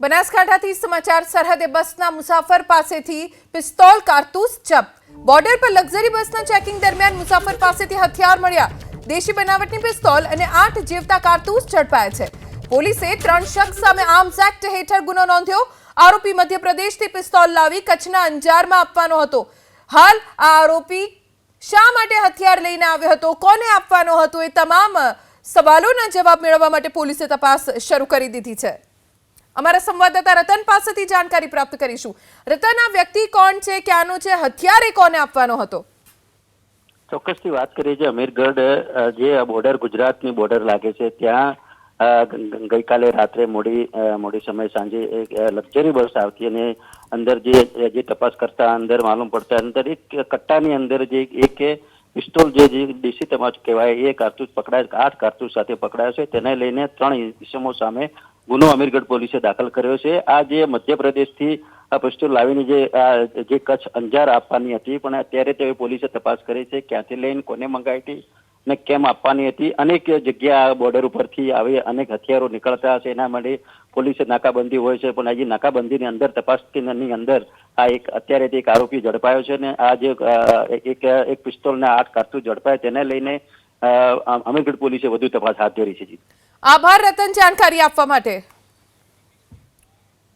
બનાસકાંઠાથી સમાચાર, સરહદે બસના મુસાફર પાસેથી પિસ્તોલ, કારતૂસ જપ્ત બોર્ડર પર લક્ઝરી બસના ચેકિંગ દરમિયાન મુસાફર પાસેથી હથિયાર મળ્યા. દેશી બનાવટની પિસ્તોલ અને આઠ જીવતા કારતૂસ ઝડપાયા છે. પોલીસે ત્રણ શખ્સ સામે આર્મ્સ એક્ટ હેઠળ ગુનો નોંધ્યો. આરોપી મધ્યપ્રદેશથી પિસ્તોલ લાવી કચ્છના અંજારમાં આપવાનો હતો. હાલ આ આરોપી શા માટે હથિયાર લઈને આવ્યો હતો? કોને આપવાનો હતો? એ તમામ સવાલોના જવાબ મેળવવા માટે પોલીસે તપાસ શરૂ કરી દીધી છે. અમારા સંવાદદાતા રતન પાસેથી જાણકારી પ્રાપ્ત કરીશું. રતન, આ વ્યક્તિ કોણ છે? ક્યાંનો છે? હથિયાર એ કોને આપવાનો હતો? ચોક્કસથી વાત કરીએ છીએ અમીરગઢ જે બોર્ડર ગુજરાતની બોર્ડર લાગે છે, ત્યાં ગઈકાલે રાત્રે મોડી મોડી સમય સાંજે એક લક્ઝરી બસ આવતી અને અંદર જે જે તપાસ કરતા અંદર માલુમ પડતા અંદર એક કટ્ટાની અંદર જે એક પિસ્તોલ જે દેશી તમાચ કહેવાય, એ કારતૂસ પકડાય, આઠ કારતૂસ સાથે પકડાયો છે. તેને લઈને ત્રણ ઇસમો સામે ગુનો અમીરગઢ પોલીસે દાખલ કર્યો છે. આ જે મધ્યપ્રદેશથી આ પિસ્તોલ લાવીને જે જે કચ્છ અંજાર આપવાની હતી, પણ અત્યારે તે પોલીસે તપાસ કરી છે ક્યાંથી લઈને, કોને મંગાવી હતી ને કેમ આપવાની હતી. અનેક જગ્યા બોર્ડર ઉપરથી આવી અનેક હથિયારો નીકળતા હશે, એના માટે પોલીસે નાકાબંધી હોય છે. પણ હજી નાકાબંધીની અંદર, તપાસની અંદર આ એક, અત્યારે એક આરોપી ઝડપાયો છે ને આ જે એક એક પિસ્તોલના આઠ કારતૂસ ઝડપાય, તેને લઈને અમીરગઢ પોલીસે વધુ તપાસ હાથ ધરી છે આભાર રતન જાણકારી આપવા માટે.